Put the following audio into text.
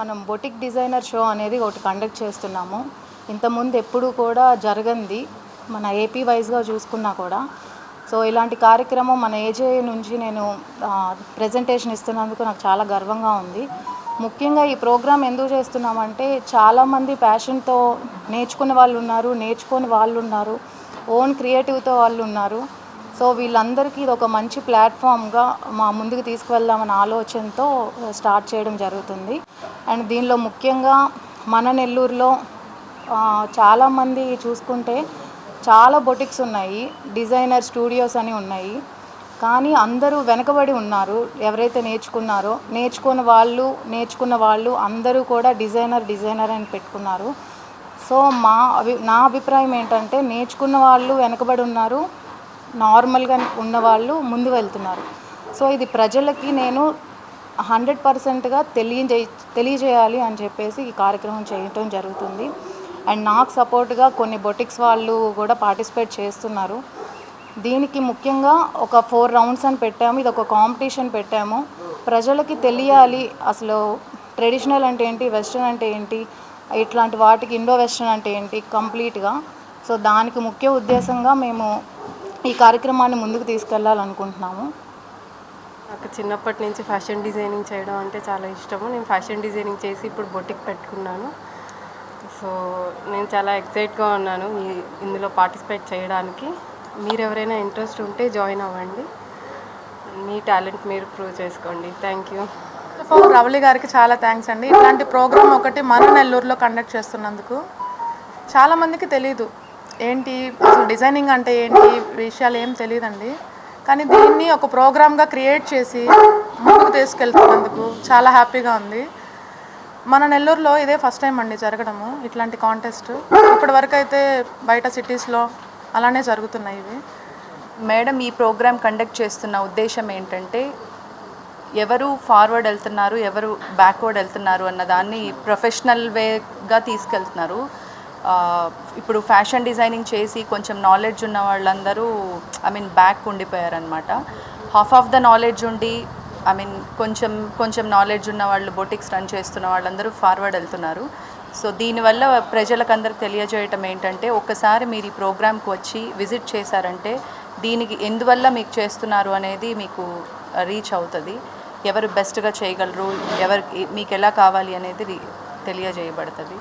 మనం boutique designer show అనేది ఒకటి కండక్ట్ చేస్తున్నాము. ఇంతకుముందు ఎప్పుడు కూడా జరగంది. మన ఏపీ వైజ్గా చూసుకున్నా కూడా. సో ఇలాంటి కార్యక్రమం మన ఏజే నుంచి నేను ప్రజెంటేషన్ ఇస్తున్నందుకు నాకు చాలా గర్వంగా ఉంది. ముఖ్యంగా ఈ ప్రోగ్రామ్ ఎందుకు చేస్తున్నామంటే చాలామంది ప్యాషన్తో నేర్చుకున్న వాళ్ళు ఉన్నారు నేర్చుకొని వాళ్ళు ఉన్నారు ఓన్ క్రియేటివ్తో వాళ్ళు ఉన్నారు. సో వీళ్ళందరికీ ఇది ఒక మంచి ప్లాట్ఫామ్గా మా ముందుకు తీసుకువెళ్దామనే ఆలోచనతో స్టార్ట్ చేయడం జరుగుతుంది. అండ్ దీనిలో ముఖ్యంగా మన నెల్లూరులో చాలామంది చూసుకుంటే చాలా బొటిక్స్ ఉన్నాయి డిజైనర్ స్టూడియోస్ అని ఉన్నాయి. కానీ అందరూ వెనకబడి ఉన్నారు ఎవరైతే నేర్చుకున్నారో నేర్చుకున్న వాళ్ళు నేర్చుకున్న వాళ్ళు అందరూ కూడా డిజైనర్ డిజైనర్ అని పెట్టుకున్నారు. సో మా అభి నా అభిప్రాయం ఏంటంటే నేర్చుకున్న వాళ్ళు వెనకబడి ఉన్నారు నార్మల్గా ఉన్న వాళ్ళు ముందు వెళ్తున్నారు. సో ఇది ప్రజలకి నేను హండ్రెడ్ పర్సెంట్గా తెలియజే తెలియజేయాలి అని చెప్పేసి ఈ కార్యక్రమం చేయటం జరుగుతుంది. అండ్ నాకు సపోర్ట్గా కొన్ని బొటిక్స్ వాళ్ళు కూడా పార్టిసిపేట్ చేస్తున్నారు. దీనికి ముఖ్యంగా ఒక ఫోర్ రౌండ్స్ అని పెట్టాము. ఇది ఒక కాంపిటీషన్ పెట్టాము. ప్రజలకి తెలియాలి అసలు ట్రెడిషనల్ అంటే ఏంటి వెస్ట్రన్ అంటే ఏంటి ఇట్లాంటి వాటికి ఇండో వెస్ట్రన్ అంటే ఏంటి కంప్లీట్గా. సో దానికి ముఖ్య ఉద్దేశంగా మేము ఈ కార్యక్రమాన్ని ముందుకు తీసుకెళ్ళాలనుకుంటున్నాము నాకు చిన్నప్పటి నుంచి ఫ్యాషన్ డిజైనింగ్ చేయడం అంటే చాలా ఇష్టము. నేను ఫ్యాషన్ డిజైనింగ్ చేసి ఇప్పుడు బొటిక్ పెట్టుకున్నాను. సో నేను చాలా ఎక్సైట్గా ఉన్నాను ఈ ఇందులో పార్టిసిపేట్ చేయడానికి. మీరు ఎవరైనా ఇంట్రెస్ట్ ఉంటే జాయిన్ అవ్వండి. మీ టాలెంట్ మీరు ప్రూవ్ చేసుకోండి. Thank you. రవళి గారికి చాలా థ్యాంక్స్ అండి. ఇలాంటి ప్రోగ్రామ్ ఒకటి మన నెల్లూరులో కండక్ట్ చేస్తున్నందుకు చాలామందికి తెలీదు. ఏంటి అసలు డిజైనింగ్ అంటే ఏంటి విషయాలు ఏం తెలియదండి. కానీ దీన్ని ఒక ప్రోగ్రామ్గా క్రియేట్ చేసి ముందుకు తీసుకెళ్తున్నందుకు చాలా హ్యాపీగా ఉంది. మన నెల్లూరులో ఇదే ఫస్ట్ టైం అండి జరగడము ఇట్లాంటి కాంటెస్ట్ ఇప్పటి వరకు అయితే బయట సిటీస్లో అలానే జరుగుతున్నాయి ఇవి. మేడం ఈ ప్రోగ్రామ్ కండక్ట్ చేస్తున్న ఉద్దేశం ఏంటంటే ఎవరు ఫార్వర్డ్ వెళ్తున్నారు ఎవరు బ్యాక్వర్డ్ వెళ్తున్నారు అన్న దాన్ని ప్రొఫెషనల్ వేగా తీసుకెళ్తున్నారు. ఇప్పుడు ఫ్యాషన్ డిజైనింగ్ చేసి కొంచెం నాలెడ్జ్ ఉన్న వాళ్ళందరూ ఐ మీన్ బ్యాక్ ఉండిపోయారనమాట హాఫ్ ఆఫ్ ద నాలెడ్జ్ ఉండి ఐ మీన్ కొంచెం కొంచెం నాలెడ్జ్ ఉన్న వాళ్ళు బొటిక్స్ రన్ చేస్తున్న వాళ్ళందరూ ఫార్వర్డ్ వెళ్తున్నారు. సో దీనివల్ల ప్రజలకు తెలియజేయటం ఏంటంటే ఒక్కసారి మీరు ఈ ప్రోగ్రామ్కి వచ్చి విజిట్ చేశారంటే దీనికి ఎందువల్ల మీకు చేస్తున్నారు అనేది మీకు రీచ్ అవుతుంది. ఎవరు బెస్ట్గా చేయగలరు? ఎవరికి మీకు ఎలా కావాలి అనేది తెలియజేయబడుతుంది.